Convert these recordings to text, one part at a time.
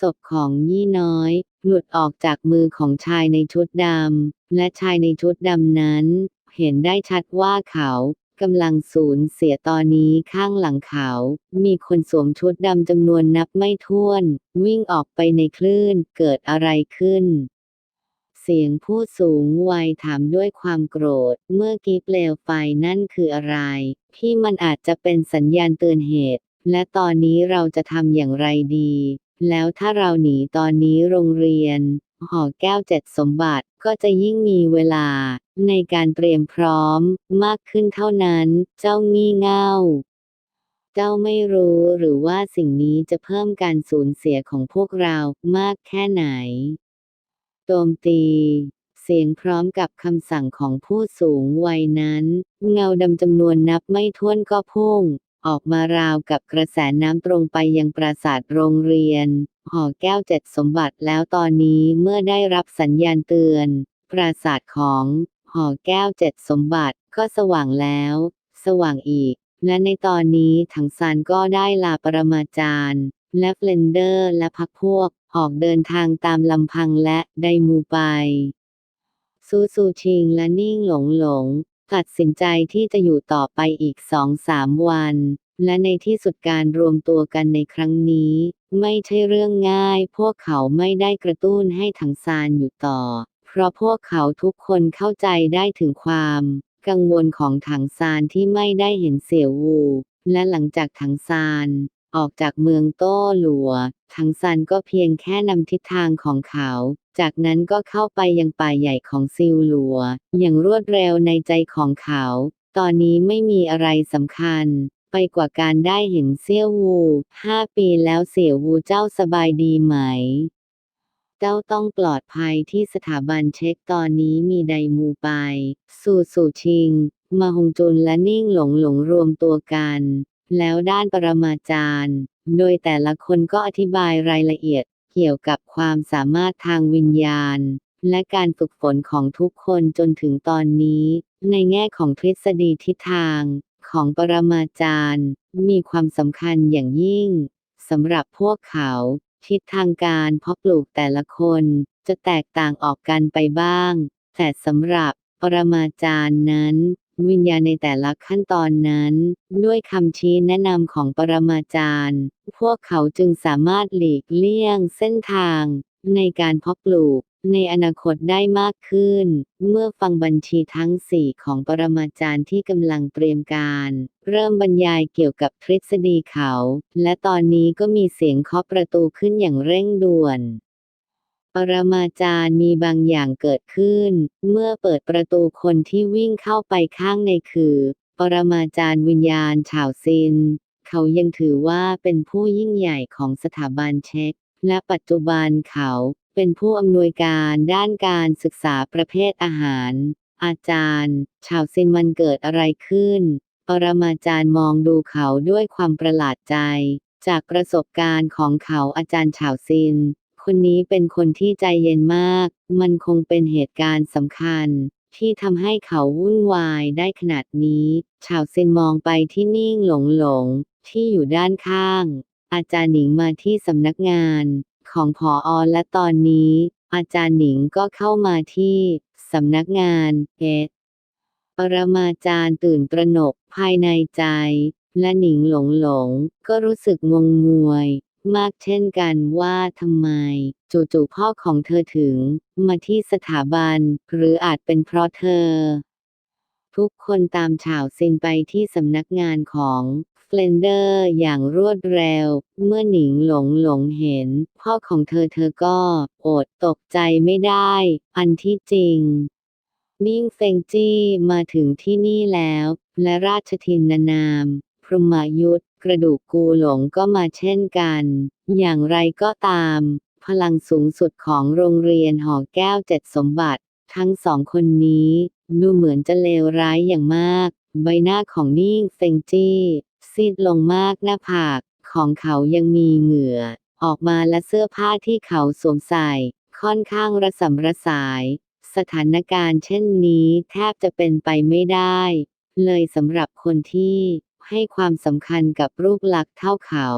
ศพของยี่น้อย หลุดออกจากมือของชายในชุดดำ และชายในชุดดำนั้น เห็นได้ชัดว่าเขากำลังสูญเสียตอนนี้ข้างหลังเขา มีคนสวมชุดดำจำนวนนับไม่ถ้วน วิ่งออกไปในคลื่น เกิดอะไรขึ้น เสียงผู้สูงวัยถามด้วยความโกรธ เมื่อกี้เปลวไฟนั่นคืออะไรที่มันอาจจะเป็นสัญญาณเตือนเหตุ และตอนนี้เราจะทำอย่างไรดี แล้วถ้าเราหนีตอนนี้โรงเรียน หอแก้วเจ็ดสมบัติก็จะยิ่งมีเวลา ในการเตรียมพร้อมมากขึ้นเท่านั้น เจ้างี่เง่า เจ้าไม่รู้หรือว่าสิ่งนี้จะเพิ่มการสูญเสียของพวกเรามากแค่ไหน โจมตีเสียงพร้อมกับคำสั่งของผู้สูงวัยนั้น เงาดำจำนวนนับไม่ถ้วนก็พุ่ง ออกมาราวกับกระแสน้ำตรงไปยังปราสาทโรงเรียน หอแก้วเจ็ดสมบัติแล้วตอนนี้เมื่อได้รับสัญญาณเตือน ปราสาทของหอแก้วเจ็ดสมบัติก็สว่างแล้ว สว่างอีก และในตอนนี้ถังซานก็ได้ลาปรมาจารย์ และเฟลนเดอร์และพักพวก ออกเดินทางตามลำพังและไดมูไป ซูซูชิงและนิ่งหลงหลง ตัดสินใจที่จะอยู่ต่อไปอีกสองสามวัน และในที่สุดการรวมตัวกันในครั้งนี้ ไม่ใช่เรื่องง่าย พวกเขาไม่ได้กระตุ้นให้ถังซานอยู่ต่อ เพราะพวกเขาทุกคนเข้าใจได้ถึงความ กังวลของถังซานที่ไม่ได้เห็นเสี่ยววู และหลังจากถังซานออกจากเมืองโต้หลัวถังซานก็เพียงแค่นำทิศทางของเขา จากนั้นก็เข้าไปยังป่าใหญ่ของซิลหลัว อย่างรวดเร็วในใจของเขา ตอนนี้ไม่มีอะไรสำคัญ ไปกว่าการได้เห็นเซี่ยววูห้าปีแล้วเสี่ยววูเจ้าสบายดีไหม เจ้าต้องปลอดภัยที่สถาบันเช็คตอนนี้มีไดมูไป สู่สู่ชิง มาฮงจุนและนิ่งหลงหลงรวมตัวกัน แล้วด้านปรมาจารย์ โดยแต่ละคนก็อธิบายรายละเอียด เกี่ยวกับความสามารถทางวิญญาณ และการฝึกฝนของทุกคนจนถึงตอนนี้ ในแง่ของทฤษฎีทิศทางของปรมาจารย์ มีความสำคัญอย่างยิ่งสำหรับพวกเขา ทิศทางการเพาะปลูกแต่ละคนจะแตกต่างออกกันไปบ้าง แต่สำหรับปรมาจารย์นั้น วิญญาณในแต่ละขั้นตอนนั้น ด้วยคำชี้แนะนำของปรมาจารย์ พวกเขาจึงสามารถหลีกเลี่ยงเส้นทาง ในการเพาะปลูกในอนาคตได้มากขึ้น เมื่อฟังบัญชีทั้งสี่ของปรมาจารย์ที่กำลังเตรียมการ เริ่มบรรยายเกี่ยวกับทฤษฎีเขา และตอนนี้ก็มีเสียงเคาะประตูขึ้นอย่างเร่งด่วน รมาจารย์มีบางอย่างเกิดขึ้น เมื่อเปิดประตูคนที่วิ่งเข้าไปข้างในคือ ปรมาจารย์วิญญาณชาวซิน เขายังถือว่าเป็นผู้ยิ่งใหญ่ของสถาบันเช็คและปัจจุบันเขาเป็นผู้อำนวยการด้านการศึกษาประเภทอาหาร อาจารย์ ชาวซินมันเกิดอะไรขึ้น ปรมาจารย์มองดูเขาด้วยความประหลาดใจ จากประสบการณ์ของเขาอาจารย์ชาวซิน คนนี้เป็นคนที่ใจเย็นมาก มันคงเป็นเหตุการณ์สำคัญ ที่ทำให้เขาวุ่นวายได้ขนาดนี้ ชาวเซนมองไปที่นิ่งหลงหลง ที่อยู่ด้านข้าง อาจารย์หนิงมาที่สำนักงาน ของพออและตอนนี้ อาจารย์หนิงก็เข้ามาที่สำนักงานเอสปรมาจารย์ตื่นตระหนกภายในใจ และหนิงหลงหลง ก็รู้สึกงงงวย มากเช่นกันว่าทำไม จู่ๆพ่อของเธอถึง มาที่สถาบัน หรืออาจเป็นเพราะเธอ ทุกคนตามฉาวซินไปที่สำนักงานของเฟลนเดอร์อย่างรวดเร็ว เมื่อหนิงหลงหลงเห็น พ่อของเธอเธอก็อดตกใจไม่ได้ อันที่จริง นิ่งเฟงจี้มาถึงที่นี่แล้ว และราชทินนานาม พรหมยุทธ กระดูกกูหลงก็มาเช่นกัน อย่างไรก็ตาม พลังสูงสุดของโรงเรียนหอแก้วเจ็ดสมบัติ ทั้งสองคนนี้ดูเหมือนจะเลวร้ายอย่างมาก ใบหน้าของนิ่งเฟงจี้ซีดลงมากหน้าผากของเขายังมีเหงื่อ ออกมาและเสื้อผ้าที่เขาสวมใส่ ค่อนข้างระสำระสาย สถานการณ์เช่นนี้แทบจะเป็นไปไม่ได้ เลยสำหรับคนที่ ให้ความสำคัญกับรูปลักษณ์เท่าเขา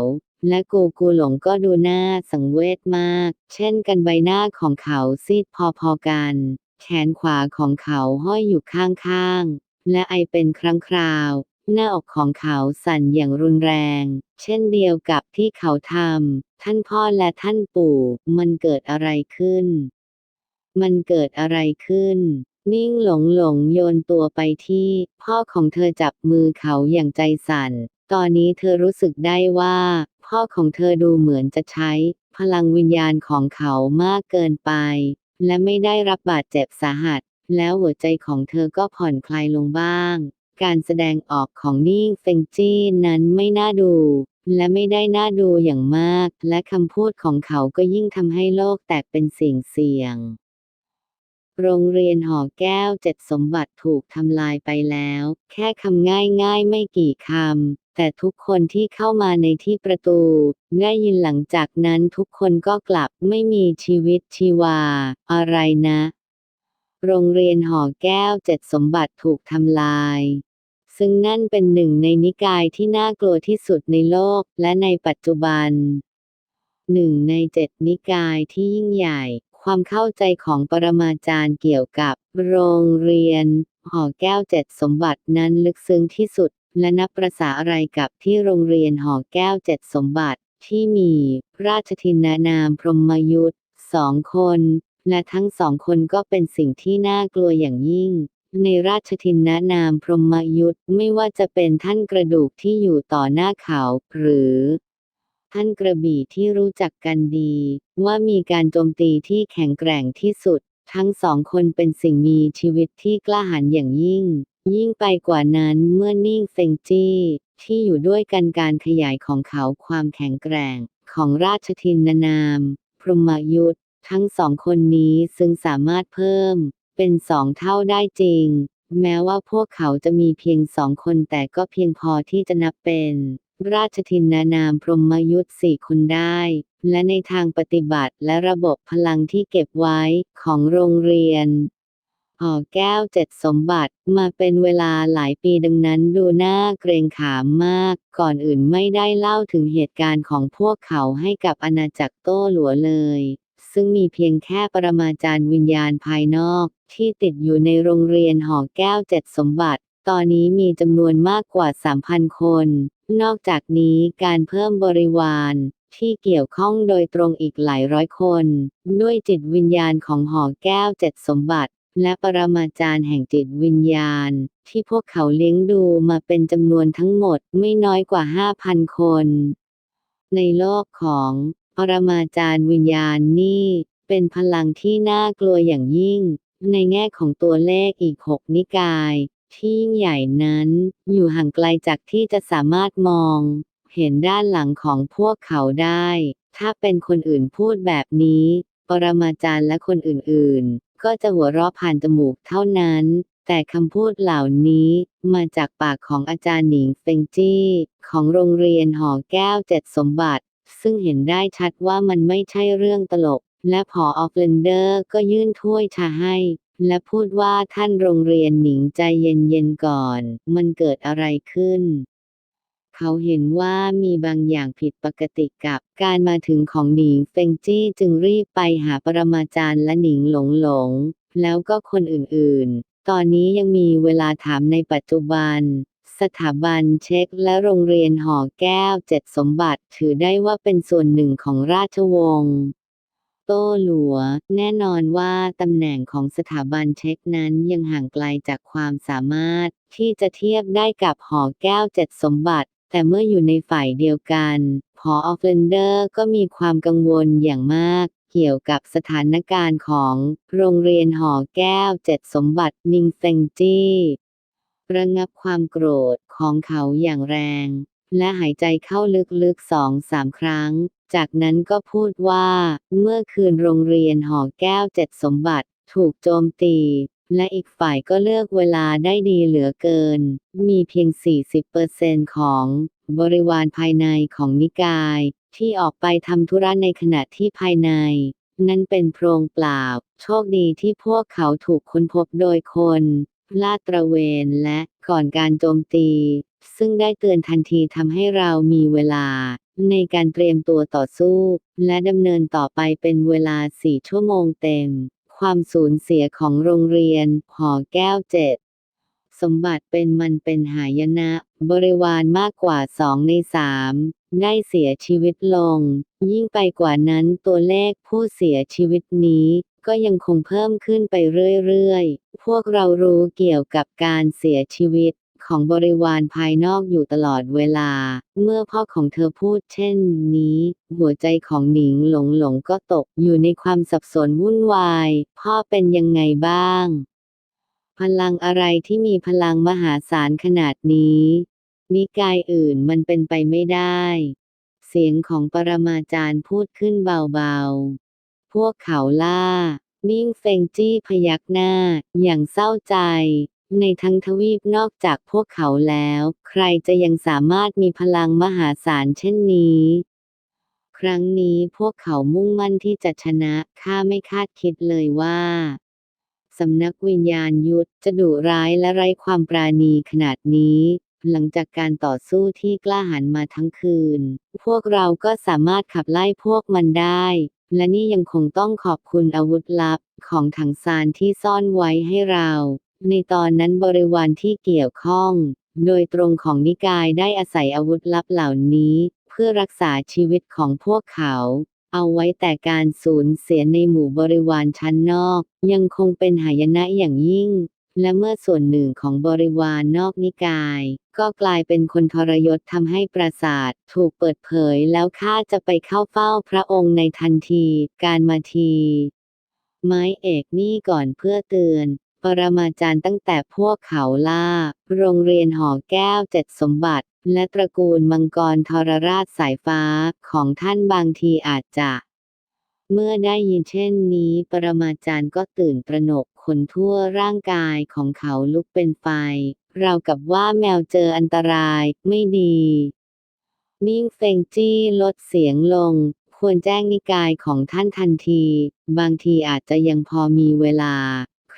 และกูกูหลงก็ดูหน่าสังเวชมาก เช่นกันใบหน้าของเขาซีดพอๆกัน แขนขวาของเขาห้อยอยู่ข้างๆ และไอเป็นครั้งคราว หน้าอกของเขาสั่นอย่างรุนแรง เช่นเดียวกับที่เขาทำท่านพ่อและท่านปู่ มันเกิดอะไรขึ้น มันเกิดอะไรขึ้น นิ่งหลงหลงโยนตัวไปที่ พ่อของเธอจับมือเขาอย่างใจสั่น ตอนนี้เธอรู้สึกได้ว่า พ่อของเธอดูเหมือนจะใช้ พลังวิญญาณของเขามากเกินไป และไม่ได้รับบาดเจ็บสาหัส แล้วหัวใจของเธอก็ผ่อนคลายลงบ้าง การแสดงออกของนิ่งเฟงจี้นั้นไม่น่าดู และไม่ได้น่าดูอย่างมาก และคำพูดของเขาก็ยิ่งทำให้โลกแตกเป็นเสียงเสียง โรงเรียนหอแก้วเจ็ดสมบัติถูกทำลายไปแล้ว แค่คำง่ายๆไม่กี่คำ แต่ทุกคนที่เข้ามาในที่ประตูได้ยินหลังจากนั้นทุกคนก็กลับไม่มีชีวิตชีวา อะไรนะ โรงเรียนหอแก้วเจ็ดสมบัติถูกทำลายซึ่งนั่นเป็นหนึ่งในนิกายที่น่ากลัวที่สุดในโลกและในปัจจุบันหนึ่งในเจ็ดนิกายที่ยิ่งใหญ่ ความเข้าใจของปรมาจารย์เกี่ยวกับ โรงเรียน หอแก้วเจ็ดสมบัตินั้นลึกซึ้งที่สุด และนับประษาอะไรกับที่โรงเรียนหอแก้วเจ็ดสมบัติ ที่มี ราชทินานามพรหมยุทธ์สองคน และทั้งสองคนก็เป็นสิ่งที่น่ากลัวอย่างยิ่ง ในราชทินานามพรหมยุทธ์ไม่ว่าจะเป็นท่านกระดูกที่อยู่ต่อหน้าเขา หรือ ท่านกระบี่ที่รู้จักกันดี ว่ามีการโจมตีที่แข็งแกร่งที่สุด ทั้งสองคนเป็นสิ่งมีชีวิตที่กล้าหาญอย่างยิ่ง ยิ่งไปกว่านั้นเมื่อนิ่งเฟงจี้ที่อยู่ด้วยกันการขยายของเขาความแข็งแกร่ง ของราชทินนามพรหมยุทธ์ทั้งสองคนนี้ซึ่งสามารถเพิ่ม เป็นสองเท่าได้จริง แม้ว่าพวกเขาจะมีเพียงสองคนแต่ก็เพียงพอที่จะนับเป็น ราชทินนานามพรหมยุทธ์สี่คนได้ และในทางปฏิบัติและระบบพลังที่เก็บไว้ของโรงเรียนหอแก้วเจ็ดสมบัติมาเป็นเวลาหลายปีดังนั้นดูน่าเกรงขามมาก ก่อนอื่นไม่ได้เล่าถึงเหตุการณ์ของพวกเขาให้กับอาณาจักรโต้หลัวเลย ซึ่งมีเพียงแค่ปรมาจารย์วิญญาณภายนอก ที่ติดอยู่ในโรงเรียนหอแก้วเจ็ดสมบัติ ตอนนี้มีจำนวนมากกว่า 3,000 คน นอกจากนี้การเพิ่มบริวารที่เกี่ยวข้องโดยตรงอีกหลายร้อยคน ด้วยจิตวิญญาณของหอแก้วเจ็ดสมบัติ และปรมาจารย์แห่งจิตวิญญาณ ที่พวกเขาเลี้ยงดูมาเป็นจำนวนทั้งหมดไม่น้อยกว่า 5,000 คน ในโลกของปรมาจารย์วิญญาณนี่ เป็นพลังที่น่ากลัวอย่างยิ่ง ในแง่ของตัวเลขอีกหกนิกาย ที่ยิ่งใหญ่นั้น อยู่ห่างไกลจากที่จะสามารถมอง เห็นด้านหลังของพวกเขาได้ ถ้าเป็นคนอื่นพูดแบบนี้ ปรมาจารย์และคนอื่นๆ ก็จะหัวเราะผ่านจมูกเท่านั้น แต่คำพูดเหล่านี้มาจากปากของอาจารย์หนิงเฟงจี้ ของโรงเรียนหอแก้วเจ็ดสมบัติ ซึ่งเห็นได้ชัดว่ามันไม่ใช่เรื่องตลกและพอออฟเลนเดอร์ก็ยื่นถ้วยชาให้ และพูดว่าท่านโรงเรียนหนิงใจเย็นๆก่อน มันเกิดอะไรขึ้น เขาเห็นว่ามีบางอย่างผิดปกติกับการมาถึงของหนิงเฟงจี้จึงรีบไปหาปรมาจารย์และหนิงหลงหลง แล้วก็คนอื่นๆ ตอนนี้ยังมีเวลาถามในปัจจุบันสถาบันเช็คและโรงเรียนหอแก้วเจ็ดสมบัติถือได้ว่าเป็นส่วนหนึ่งของราชวงศ์ โต้หลัว แน่นอนว่าตำแหน่งของสถาบันเช็คนั้นยังห่างไกลจากความสามารถ ที่จะเทียบได้กับหอแก้วเจ็ดสมบัติ แต่เมื่ออยู่ในฝ่ายเดียวกันพอออฟเลนเดอร์ก็มีความกังวลอย่างมาก เกี่ยวกับสถานการณ์ของโรงเรียนหอแก้วเจ็ดสมบัตินิงเฟงจี้ระงับความโกรธของเขาอย่างแรง และหายใจเข้าลึกๆสองสามครั้ง จากนั้นก็พูดว่า เมื่อคืนโรงเรียนหอแก้วเจ็ดสมบัติ ถูกโจมตี และอีกฝ่ายก็เลือกเวลาได้ดีเหลือเกิน มีเพียง 40%ของบริวารภายในของนิกาย ที่ออกไปทำธุระในขณะที่ภายใน นั้นเป็นโพรงเปล่า โชคดีที่พวกเขาถูกค้นพบโดยคน ลาดตระเวนและก่อนการโจมตี ซึ่งได้เตือนทันทีทำให้เรามีเวลา ในการเตรียมตัวต่อสู้ และดำเนินต่อไปเป็นเวลาสี่ชั่วโมงเต็ม ความสูญเสียของโรงเรียน หอแก้วเจ็ดสมบัติเป็นมันเป็นหายนะ บริวารมากกว่าสองในสามได้เสียชีวิตลง ยิ่งไปกว่านั้นตัวเลขผู้เสียชีวิตนี้ ก็ยังคงเพิ่มขึ้นไปเรื่อยๆ พวกเรารู้เกี่ยวกับการเสียชีวิต ของบริวารภายนอกอยู่ตลอดเวลา เมื่อพ่อของเธอพูดเช่นนี้ หัวใจของหนิงหลงหลงก็ตกอยู่ในความสับสนวุ่นวาย พ่อเป็นยังไงบ้าง พลังอะไรที่มีพลังมหาศาลขนาดนี้ นิกายอื่นมันเป็นไปไม่ได้ เสียงของปรมาจารย์พูดขึ้นเบาๆ พวกเขาล่า นิ่งเฟงจี้พยักหน้า อย่างเศร้าใจ ในทั้งทวีปนอกจากพวกเขาแล้ว ใครจะยังสามารถมีพลังมหาศาลเช่นนี้ ครั้งนี้พวกเขามุ่งมั่นที่จะชนะ ข้าไม่คาดคิดเลยว่า สำนักวิญญาณยุทธจะดุร้ายและไร้ความปราณีขนาดนี้ หลังจากการต่อสู้ที่กล้าหาญมาทั้งคืน พวกเราก็สามารถขับไล่พวกมันได้และนี่ยังคงต้องขอบคุณอาวุธลับของถังซานที่ซ่อนไว้ให้เรา ในตอนนั้นบริวารที่เกี่ยวข้อง โดยตรงของนิกายได้อาศัยอาวุธลับเหล่านี้ เพื่อรักษาชีวิตของพวกเขา เอาไว้แต่การสูญเสียในหมู่บริวารชั้นนอก ยังคงเป็นหายนะอย่างยิ่ง และเมื่อส่วนหนึ่งของบริวารนอกนิกาย ก็กลายเป็นคนทรยศทำให้ปราสาทถูกเปิดเผยแล้วข้าจะไปเข้าเฝ้าพระองค์ในทันที การมาที ไม้เอกนี่ก่อนเพื่อเตือน ปรมาจารย์ตั้งแต่พวกเขาล่า โรงเรียนหอแก้วเจ็ดสมบัติ และตระกูลมังกรทรราชสายฟ้าของท่านบางทีอาจจะ เมื่อได้ยินเช่นนี้ ปรมาจารย์ก็ตื่นตระหนกขนทั่วร่างกายของเขาลุกเป็นไฟ เราวกับว่าแมวเจออันตรายไม่ดี นิ่งเฟงจี้ลดเสียงลง ควรแจ้งนิกายของท่านทันที บางทีอาจจะยังพอมีเวลา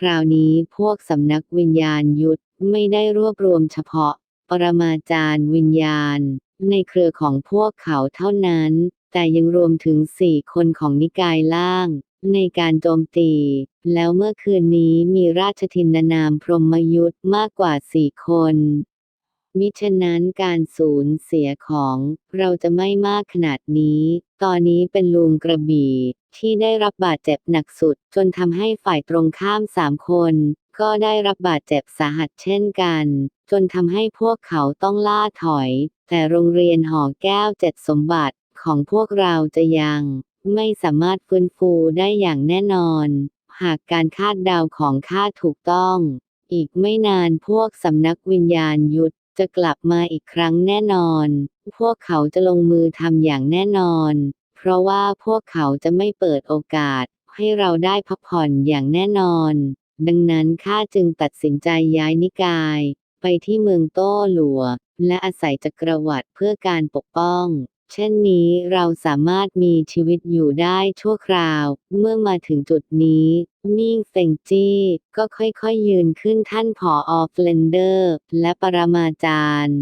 ราวนี้พวกสำนักวิญญาณยุทธไม่ได้รวบรวมเฉพาะ ปรมาจารย์วิญญาณ ในเครือของพวกเขาเท่านั้น แต่ยังรวมถึงสี่คนของนิกายล่าง ในการโจมตี แล้วเมื่อคืนนี้มีราชทินนามพรหมยุทธ์มากกว่าสี่คนมิฉะนั้นการสูญเสียของเราจะไม่มากขนาดนี้ ตอนนี้เป็นลุงกระบี่ที่ได้รับบาดเจ็บหนักสุด จนทำให้ฝ่ายตรงข้ามสามคน ก็ได้รับบาดเจ็บสาหัสเช่นกัน จนทำให้พวกเขาต้องล่าถอย แต่โรงเรียนหอแก้วเจ็ดสมบัติของพวกเราจะยัง ไม่สามารถฟื้นฟูได้อย่างแน่นอน หากการคาดเดาของข้าถูกต้อง อีกไม่นานพวกสำนักวิญญาณยุทธจะกลับมาอีกครั้งแน่นอน พวกเขาจะลงมือทำอย่างแน่นอน เพราะว่าพวกเขาจะไม่เปิดโอกาส ให้เราได้พักผ่อนอย่างแน่นอน ดังนั้นข้าจึงตัดสินใจย้ายนิกาย ไปที่เมืองโต้หลัว และอาศัยจักรวรรดิเพื่อการปกป้องเช่นนี้เราสามารถมีชีวิตอยู่ได้ชั่วคราว เมื่อมาถึงจุดนี้ นิ่งเฟงจี้ก็ค่อยๆยืนขึ้นท่านผออเฟเลนเดอร์ และปรมาจารย์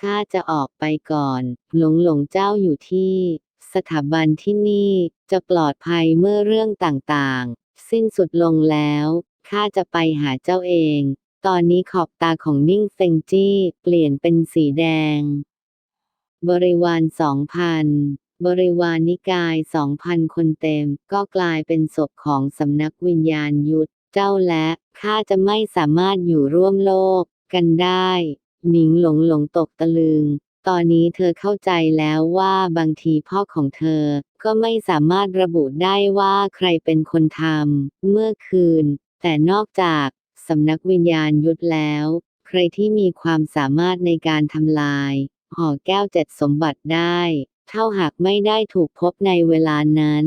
ข้าจะออกไปก่อน หลงหลงเจ้าอยู่ที่ สถาบันที่นี่จะปลอดภัยเมื่อเรื่องต่างๆ สิ้นสุดลงแล้วข้าจะไปหาเจ้าเอง ตอนนี้ขอบตาของนิ่งเฟงจี้เปลี่ยนเป็นสีแดง บริวารสองพันบริวารนิกายสองพันคนเต็ม ก็กลายเป็นศพของสำนักวิญญาณยุทธเจ้าและข้าจะไม่สามารถอยู่ร่วมโลกกันได้ หนิงหลงหลงตกตะลึง ตอนนี้เธอเข้าใจแล้วว่าบางทีพ่อของเธอ ก็ไม่สามารถระบุได้ว่าใครเป็นคนทำเมื่อคืน แต่นอกจากสำนักวิญญาณยุทธแล้ว ใครที่มีความสามารถในการทำลายห่อแก้วเจ็ดสมบัติได้ เท่าหากไม่ได้ถูกพบในเวลานั้น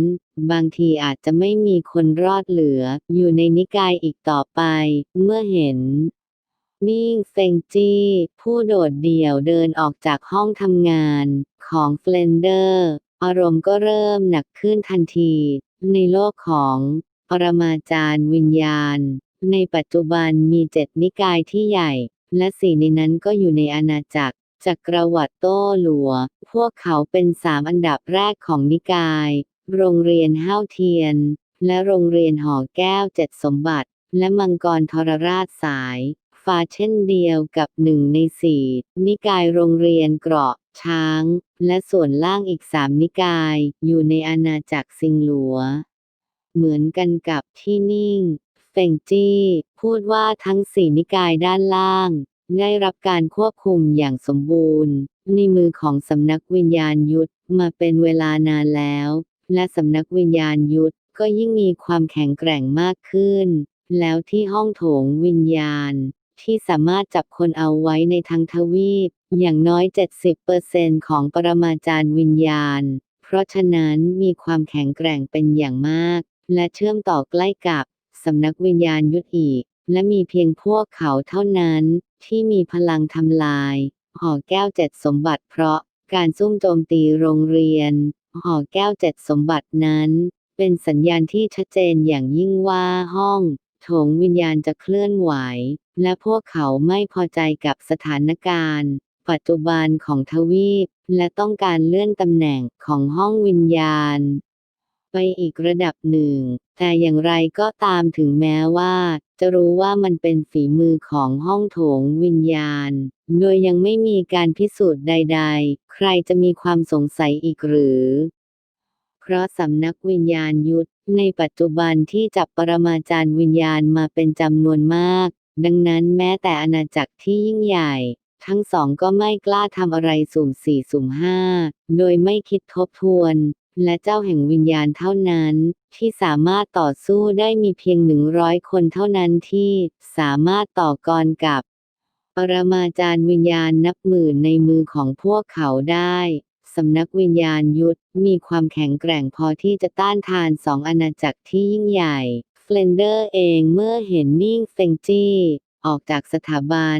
บางทีอาจจะไม่มีคนรอดเหลืออยู่ในนิกายอีกต่อไป เมื่อเห็น นิ่งเฟงจี้ ผู้โดดเดี่ยวเดินออกจากห้องทำงานของเฟลนเดอร์ อารมณ์ก็เริ่มหนักขึ้นทันที ในโลกของปรมาจารย์วิญญาณ ในปัจจุบันมีเจ็ดนิกายที่ใหญ่ และสี่ในนั้นก็อยู่ในอาณาจักรจักรวรรดิโต้หลัว พวกเขาเป็นสามอันดับแรกของนิกาย โรงเรียนห้าวเทียน และโรงเรียนหอแก้วเจ็ดสมบัติ และมังกรทรราชสาย ฟ้าเช่นเดียวกับหนึ่งในสี่นิกายโรงเรียนเกราะ ช้าง และส่วนล่างอีกสามนิกาย อยู่ในอาณาจักรซิงหลัว เหมือนกันกับที่นิ่ง เฟงจี้ พูดว่าทั้งสี่นิกายด้านล่าง ได้รับการควบคุมอย่างสมบูรณ์ ในมือของสำนักวิญญาณยุทธมาเป็นเวลานานแล้ว และสำนักวิญญาณยุทธก็ยิ่งมีความแข็งแกร่งมากขึ้นแล้วที่ห้องโถงวิญญาณ ที่สามารถจับคนเอาไว้ในทั้งทวีป อย่างน้อย 70%ของปรมาจารย์วิญญาณ เพราะฉะนั้นมีความแข็งแกร่งเป็นอย่างมาก และเชื่อมต่อใกล้กับสำนักวิญญาณยุทธอีก และมีเพียงพวกเขาเท่านั้น ที่มีพลังทำลาย หอแก้วเจ็ดสมบัติเพราะการซุ่มโจมตีโรงเรียน หอแก้วเจ็ดสมบัตินั้น เป็นสัญญาณที่ชัดเจนอย่างยิ่งว่าห้องโถงวิญญาณจะเคลื่อนไหว และพวกเขาไม่พอใจกับสถานการณ์ ปัจจุบันของทวีป และต้องการเลื่อนตำแหน่งของห้องวิญญาณ ไปอีกระดับหนึ่ง แต่อย่างไรก็ตามถึงแม้ว่า จะรู้ว่ามันเป็นฝีมือของห้องโถงวิญญาณ โดยยังไม่มีการพิสูจน์ใด ๆ ใครจะมีความสงสัยอีกหรือเพราะสำนักวิญญาณยุทธในปัจจุบันที่จับปรมาจารย์วิญญาณมาเป็นจำนวนมาก ดังนั้นแม้แต่อาณาจักรที่ยิ่งใหญ่ ทั้งสองก็ไม่กล้าทำอะไรสุ่มสี่สุ่มห้า โดยไม่คิดทบทวน และเจ้าแห่งวิญญาณเท่านั้น ที่สามารถต่อสู้ได้มีเพียงหนึ่งร้อยคนเท่านั้นที่สามารถต่อกรกับ ปรมาจารย์วิญญาณนับหมื่นในมือของพวกเขาได้สำนักวิญญาณยุทธมีความแข็งแกร่งพอที่จะต้านทานสองอาณาจักรที่ยิ่งใหญ่ เฟลนเดอร์เองเมื่อเห็นนิ่งเฟงจี้ ออกจากสถาบัน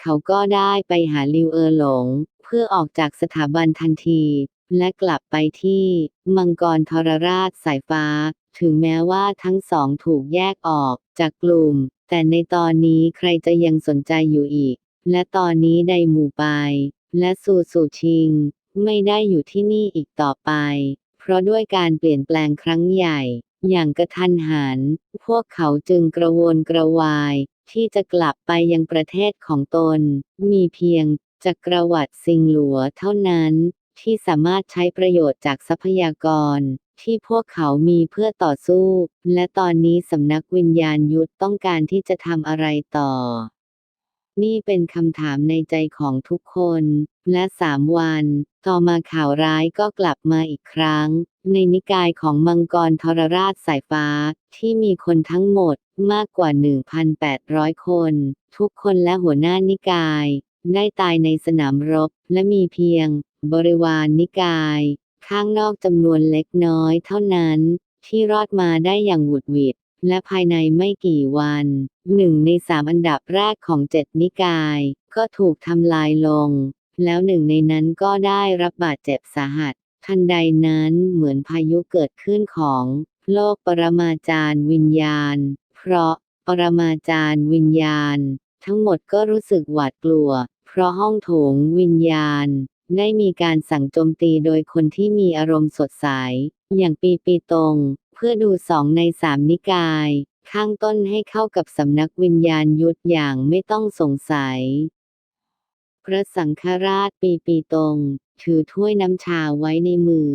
เขาก็ได้ไปหาลิวเออหลง เพื่อออกจากสถาบันทันที และกลับไปที่มังกรทรราชสายฟ้า ถึงแม้ว่าทั้งสองถูกแยกออกจากกลุ่ม แต่ในตอนนี้ใครจะยังสนใจอยู่อีก และตอนนี้ไดหมู่ไป และสู่สู่ชิง ไม่ได้อยู่ที่นี่อีกต่อไป เพราะด้วยการเปลี่ยนแปลงครั้งใหญ่ อย่างกระทันหัน พวกเขาจึงกระวนกระวาย ที่จะกลับไปยังประเทศของตน มีเพียงจักรวรรดิสิงหลัวเท่านั้น ที่สามารถใช้ประโยชน์จากทรัพยากร ที่พวกเขามีเพื่อต่อสู้ และตอนนี้สำนักวิญญาณยุทธต้องการที่จะทำอะไรต่อ นี่เป็นคำถามในใจของทุกคน และสามวัน ต่อมาข่าวร้ายก็กลับมาอีกครั้ง ในนิกายของมังกรทรราชสายฟ้า ที่มีคนทั้งหมดมากกว่า 1,800 คน ทุกคนและหัวหน้านิกาย ได้ตายในสนามรบ และมีเพียง บริวารนนิกาย ข้างนอกจำนวนเล็กน้อยเท่านั้น ที่รอดมาได้อย่างหวุดหวิด และภายในไม่กี่วันหนึ่งในสามอันดับแรกของเจ็ดนิกาย ก็ถูกทำลายลง แล้วหนึ่งในนั้นก็ได้รับบาดเจ็บสาหัส ทันใดนั้นเหมือนพายุเกิดขึ้นของโลกปรมาจารย์วิญญาณ เพราะปรมาจารย์วิญญาณ ทั้งหมดก็รู้สึกหวาดกลัว เพราะห้องโถงวิญญาณ ได้มีการสั่งโจมตีโดยคนที่มีอารมณ์สดใส อย่างปีปีตง เพื่อดูสองในสามนิกาย ข้างต้นให้เข้ากับสำนักวิญญาณยุทธอย่างไม่ต้องสงสัย พระสังฆราชปีปีตรง ถือถ้วยน้ำชาไว้ในมือ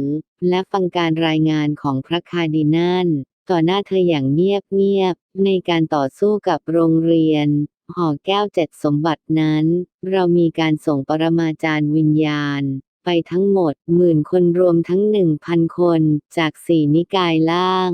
และฟังการรายงานของพระคาร์ดินัลต่อหน้าเธออย่างเงียบๆในการต่อสู้กับโรงเรียน หอแก้วเจ็ดสมบัตินั้น เรามีการส่งปรมาจารย์วิญญาณ ไปทั้งหมดหมื่นคนรวมทั้งหนึ่งพันคนจากสี่นิกายล่าง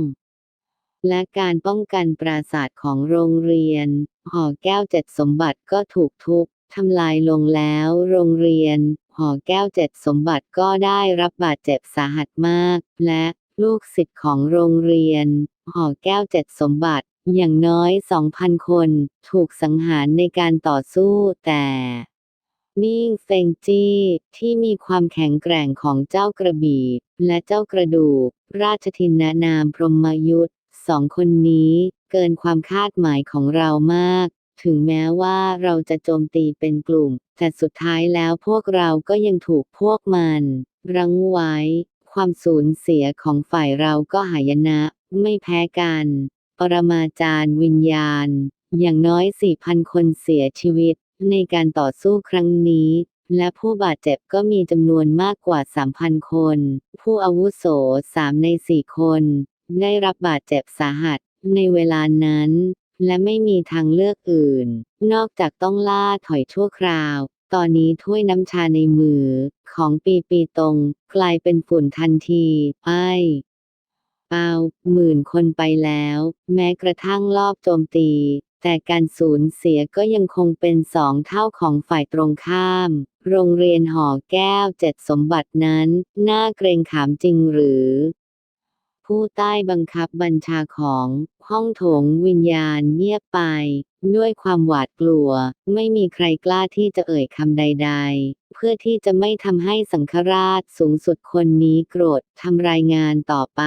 และการป้องกันปราสาทของโรงเรียน หอแก้วเจ็ดสมบัติก็ถูกทุบทำลายลงแล้ว โรงเรียน หอแก้วเจ็ดสมบัติก็ได้รับบาดเจ็บสาหัสมาก และลูกศิษย์ของโรงเรียน หอแก้วเจ็ดสมบัติ อย่างน้อย 2,000 คน ถูกสังหารในการต่อสู้แต่ นิ่งเฟงจี้ที่มีความแข็งแกร่งของเจ้ากระบี่และเจ้ากระดูก ราชทินนาามพรหมยุทธสองคนนี้เกินความคาดหมายของเรามาก ถึงแม้ว่าเราจะโจมตีเป็นกลุ่ม แต่สุดท้ายแล้วพวกเราก็ยังถูกพวกมัน รั้งไว้ ความสูญเสียของฝ่ายเราก็หายนะ ไม่แพ้กัน ปรมาจารย์วิญญาณ อย่างน้อย4,000คนเสียชีวิต ในการต่อสู้ครั้งนี้ และผู้บาดเจ็บก็มีจำนวนมากกว่า 3,000 คน ผู้อาวุโส 3 ใน 4 คน ได้รับบาดเจ็บสาหัส ในเวลานั้น และไม่มีทางเลือกอื่น นอกจากต้องล่าถอยชั่วคราว ตอนนี้ถ้วยน้ำชาในมือ ของปีปีตรง กลายเป็นฝุ่นทันทีไอเปาหมื่นคนไปแล้ว แม้กระทั่งรอบโจมตี แต่การสูญเสียก็ยังคงเป็นสองเท่าของฝ่ายตรงข้าม โรงเรียนหอแก้วเจ็ดสมบัตินั้น น่าเกรงขามจริงหรือ ผู้ใต้บังคับบัญชาของห้องโถงวิญญาณเงียบไป ด้วยความหวาดกลัว ไม่มีใครกล้าที่จะเอ่ยคำใด ๆ เพื่อที่จะไม่ทำให้สังฆราชสูงสุดคนนี้โกรธทำรายงานต่อไป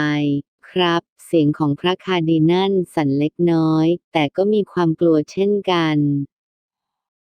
ครับ เสียงของพระคาร์ดินัลสั่นเล็กน้อย แต่ก็มีความกลัวเช่นกัน